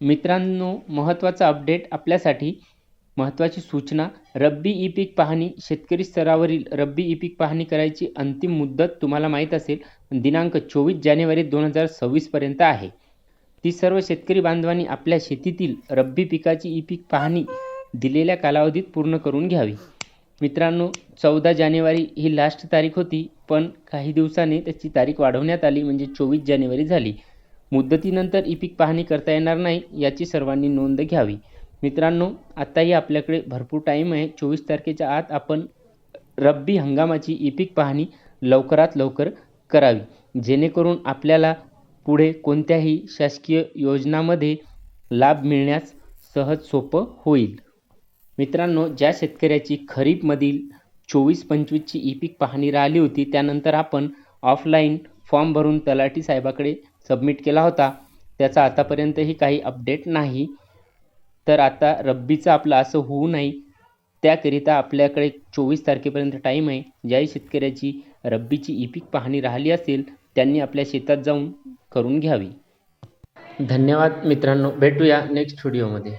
मित्रांनो महत्त्वाचा अपडेट आपल्यासाठी महत्त्वाची सूचना रब्बी ई पीक पाहणी शेतकरी स्तरावरील रब्बी ई पीक पाहणी करायची अंतिम मुदत तुम्हाला माहीत असेल दिनांक चोवीस जानेवारी दोन हजार सव्वीसपर्यंत आहे. ती सर्व शेतकरी बांधवांनी आपल्या शेतीतील रब्बी पिकाची ई पीक पाहणी दिलेल्या कालावधीत पूर्ण करून घ्यावी. मित्रांनो चौदा जानेवारी ही लास्ट तारीख होती पण काही दिवसांनी त्याची तारीख वाढवण्यात आली म्हणजे चोवीस जानेवारी झाली. मुदतीनंतर ई पीक पाहणी करता येणार नाही याची सर्वांनी नोंद घ्यावी. मित्रांनो आत्ताही आपल्याकडे भरपूर टाईम आहे. चोवीस तारखेच्या आत आपण रब्बी हंगामाची ई पीक पाहणी लवकरात लवकर करावी. जेणेकरून आपल्याला पुढे कोणत्याही शासकीय योजनामध्ये लाभ मिळण्यास सहज सोपं होईल. मित्रांनो ज्या शेतकऱ्याची खरीपमधील चोवीस पंचवीसची ई पीक पाहणी राहिली होती त्यानंतर आपण ऑफलाईन फॉर्म भरून तलाठी साहेबाकडे सबमिट केला होता त्याचा आतापर्यंतही काही अपडेट नाही. तर आता रब्बीचं आपलं असं होऊ नये त्याकरिता आपल्याकडे चोवीस तारखेपर्यंत टाईम आहे. ज्याही शेतकऱ्याची रब्बीची ई पीक पाहणी राहिली असेल त्यांनी आपल्या शेतात जाऊन करून घ्यावी. धन्यवाद मित्रांनो. भेटूया नेक्स्ट व्हिडिओमध्ये